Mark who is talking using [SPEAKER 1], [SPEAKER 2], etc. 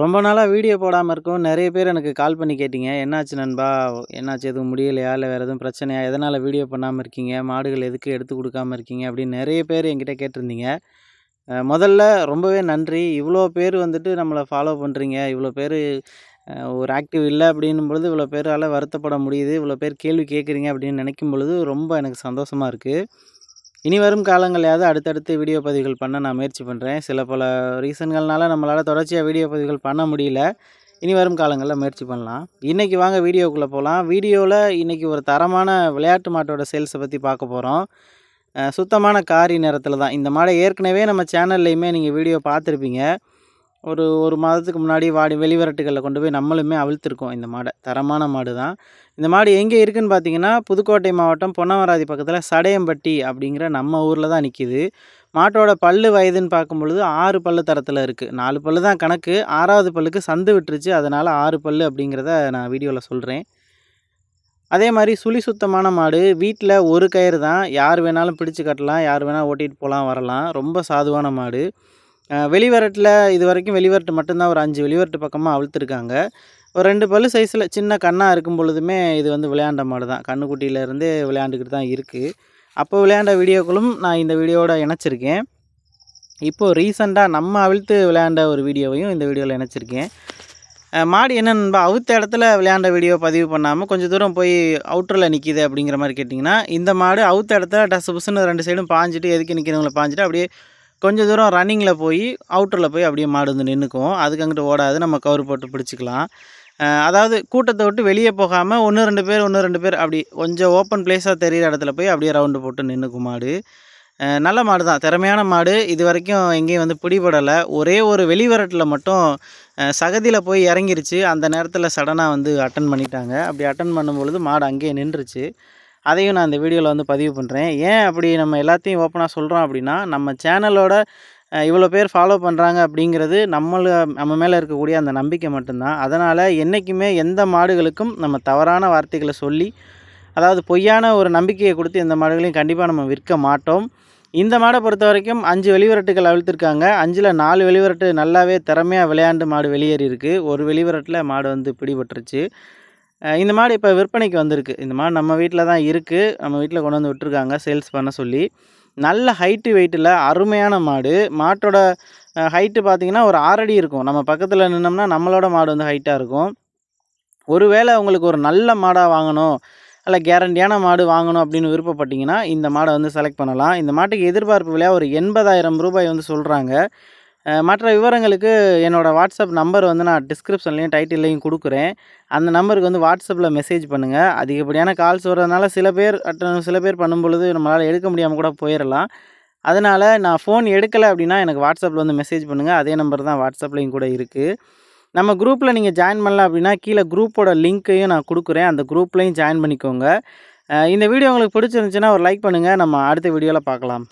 [SPEAKER 1] ரொம்ப நாளாக வீடியோ போடாமல் இருக்கும் நிறைய பேர் எனக்கு கால் பண்ணி கேட்டீங்க. என்னாச்சு நண்பா? என்னாச்சு? எதுவும் முடியலையா? இல்லை வேறு எதுவும் பிரச்சனையா? எதனால் வீடியோ பண்ணாமல் இருக்கீங்க? மாடுகள் எதுக்கு எடுத்து கொடுக்காம இருக்கீங்க? அப்படின்னு நிறைய பேர் என்கிட்ட கேட்டிருந்தீங்க. முதல்ல ரொம்பவே நன்றி. இவ்வளோ பேர் வந்துட்டு நம்மளை ஃபாலோ பண்ணுறீங்க இவ்வளோ பேர் ஒரு ஆக்டிவ் இல்லை அப்படின்னும் பொழுது இவ்வளோ பேரால் வருத்தப்பட முடியுது. இவ்வளோ பேர் கேள்வி கேட்குறீங்க அப்படின்னு நினைக்கும் பொழுது ரொம்ப எனக்கு சந்தோஷமாக இருக்குது இனி வரும் காலங்களையாவது அடுத்தடுத்து வீடியோ பதிவுகள் பண்ண நான் முயற்சி பண்ணுறேன் சில பல ரீசன்கள்னால நம்மளால் தொடர்ச்சியாக வீடியோ பதிவுகள் பண்ண முடியல. இனி வரும் காலங்களில் முயற்சி பண்ணலாம். இன்றைக்கி வாங்க வீடியோக்குள்ளே போகலாம் வீடியோவில் இன்றைக்கி ஒரு தரமான விளையாட்டு மாட்டோட சேல்ஸை பற்றி பார்க்க போகிறோம் சுத்தமான காரி நிறத்தில் தான். இந்த மாடை ஏற்கனவே நம்ம சேனல்லையுமே நீங்கள் வீடியோ பார்த்துருப்பீங்க. ஒரு ஒரு மாதத்துக்கு முன்னாடி வாடி வெளிவரட்டுகளில் கொண்டு போய் நம்மளுமே அவிழ்த்துருக்கோம் இந்த மாடை. தரமான மாடு தான். இந்த மாடு எங்கே இருக்குதுன்னு பார்த்தீங்கன்னா புதுக்கோட்டை மாவட்டம் பொன்னமராதி பக்கத்தில் சடையம்பட்டி அப்படிங்கிற நம்ம ஊரில் தான் நிற்கிது மாட்டோட பல்லு வயதுன்னு பார்க்கும் பொழுது ஆறு பல்லு தரத்தில் இருக்குது நாலு பல்லு தான் கணக்கு. ஆறாவது பல்லுக்கு சந்து விட்டுருச்சு. அதனால் ஆறு பல்லு அப்படிங்கிறத நான் வீடியோவில் சொல்கிறேன் அதே மாதிரி சுழி சுத்தமான மாடு. வீட்டில் ஒரு கயிறு தான். யார் வேணாலும் பிடிச்சு கட்டலாம். யார் வேணால் ஓட்டிகிட்டு போகலாம் வரலாம். ரொம்ப சாதுவான மாடு. வெளிவரட்டில் இது வரைக்கும் வெளிவரட்டு மட்டும்தான் ஒரு அஞ்சு வெளிவரட்டு பக்கமாக அவிழ்த்துருக்காங்க. ஒரு ரெண்டு பல்லு சைஸில் சின்ன கண்ணாக இருக்கும் பொழுதுமே இது வந்து விளையாண்ட மாடு தான் கண்ணுக்குட்டியிலேருந்தே விளையாண்டுக்கிட்டு தான் இருக்குது அப்போ விளையாண்ட வீடியோக்களும் நான் இந்த வீடியோவோட இணைச்சிருக்கேன். இப்போது ரீசெண்டாக நம்ம அவிழ்த்து விளையாண்ட ஒரு வீடியோவையும் இந்த வீடியோவில் இணைச்சிருக்கேன். மாடு என்னென்பா அவுத்த இடத்துல விளையாண்ட வீடியோ பதிவு பண்ணாமல் கொஞ்சம் தூரம் போய் அவுட்டரில் நிற்கிது அப்படிங்கிற மாதிரி கேட்டிங்கன்னா இந்த மாடு அவுத்த இடத்துல டஸ் புஸ்ன்னு ரெண்டு சைடும் பாஞ்சிட்டு எதுக்கு நிற்கிறவங்கள பாஞ்சிட்டு அப்படியே கொஞ்சம் தூரம் ரன்னிங்கில் போய் அவுட்டரில் போய் அப்படியே மாடு வந்து நின்றுக்கும் அதுக்கு அங்கிட்டு ஓடாது நம்ம கவர் போட்டு பிடிச்சிக்கலாம். அதாவது கூட்டத்தை விட்டு வெளியே போகாமல் ஒன்று ரெண்டு பேர் ஒன்று ரெண்டு பேர் அப்படி கொஞ்சம் ஓப்பன் பிளேஸாக தெரிகிற இடத்துல போய் அப்படியே ரவுண்டு போட்டு நின்றுக்கும் மாடு. நல்ல மாடு தான் திறமையான மாடு. இது வரைக்கும் எங்கேயும் வந்து பிடிபடலை. ஒரே ஒரு வெளிவரட்டில் மட்டும் சகதியில் போய் இறங்கிருச்சு. அந்த நேரத்தில் சடனாக வந்து அட்டன் பண்ணிட்டாங்க. அப்படி அட்டன் பண்ணும்பொழுது மாடு அங்கேயே நின்றுச்சு. அதையும் நான் இந்த வீடியோவில் வந்து பதிவு பண்ணுறேன் ஏன் அப்படி நம்ம எல்லாத்தையும் ஓப்பனாக சொல்கிறோம் அப்படின்னா நம்ம சேனலோட இவ்வளோ பேர் ஃபாலோ பண்ணுறாங்க அப்படிங்கிறது நம்மள நம்ம மேலே இருக்கக்கூடிய அந்த நம்பிக்கை மட்டும்தான். அதனால் என்றைக்குமே எந்த மாடுகளுக்கும் நம்ம தவறான வார்த்தைகளை சொல்லி அதாவது பொய்யான ஒரு நம்பிக்கையை கொடுத்து எந்த மாடுகளையும் கண்டிப்பாக நம்ம விற்க மாட்டோம். இந்த மாடை பொறுத்த வரைக்கும் அஞ்சு வெளிவரட்டுகள் அவிழ்த்திருக்காங்க. அஞ்சில் நாலு வெளிவரட்டு நல்லாவே திறமையாக விளையாண்டு மாடு வெளியேறி இருக்குது ஒரு வெளிவரட்டில் மாடு வந்து பிடிபட்டுருச்சு. இந்த மாடு இப்போ விற்பனைக்கு வந்திருக்கு. இந்த மாடு நம்ம வீட்டில் தான் இருக்குது நம்ம வீட்டில் கொண்டு வந்து விட்டுருக்காங்க சேல்ஸ் பண்ண சொல்லி. நல்ல ஹைட்டு வெயிட்டில் அருமையான மாடு. மாட்டோட ஹைட்டு பார்த்தீங்கன்னா ஒரு ஆறடி இருக்கும். நம்ம பக்கத்தில் நின்னோம்னா நம்மளோட மாடு வந்து ஹைட்டாக இருக்கும். ஒருவேளை உங்களுக்கு ஒரு நல்ல மாடாக வாங்கணும் அல்ல கேரண்டியான மாடு வாங்கணும் அப்படின்னு விருப்பப்பட்டிங்கன்னா இந்த மாடை வந்து செலக்ட் பண்ணலாம். இந்த மாட்டுக்கு எதிர்பார்ப்பு விலையாக ஒரு எண்பதாயிரம் ரூபாய் வந்து சொல்கிறாங்க மற்ற விவரங்களுக்கு என்னோடய வாட்ஸ்அப் நம்பர் வந்து நான் டிஸ்கிரிப்ஷன்லேயும் டைட்டில்லையும் கொடுக்குறேன். அந்த நம்பருக்கு வந்து வாட்ஸ்அப்பில் மெசேஜ் பண்ணுங்கள் அதிகப்படியான கால்ஸ் வர்றதுனால சில பேர் அட்டன் சில பேர் பண்ணும் பொழுது நம்மளால் எடுக்க முடியாமல் கூட போயிடலாம் அதனால் நான் ஃபோன் எடுக்கலை அப்படின்னா எனக்கு வாட்ஸ்அப்பில் வந்து மெசேஜ் பண்ணுங்கள் அதே நம்பர் தான் வாட்ஸ்அப்லேயும் கூட இருக்குது நம்ம குரூப்பில் நீங்கள் ஜாயின் பண்ணலாம் அப்படின்னா கீழே குரூப்போட லிங்க்கையும் நான் கொடுக்குறேன். அந்த குரூப்லேயும் ஜாயின் பண்ணிக்கோங்க. இந்த வீடியோ உங்களுக்கு பிடிச்சிருந்துச்சுன்னா ஒரு லைக் பண்ணுங்கள் நம்ம அடுத்த வீடியோவில் பார்க்கலாம்.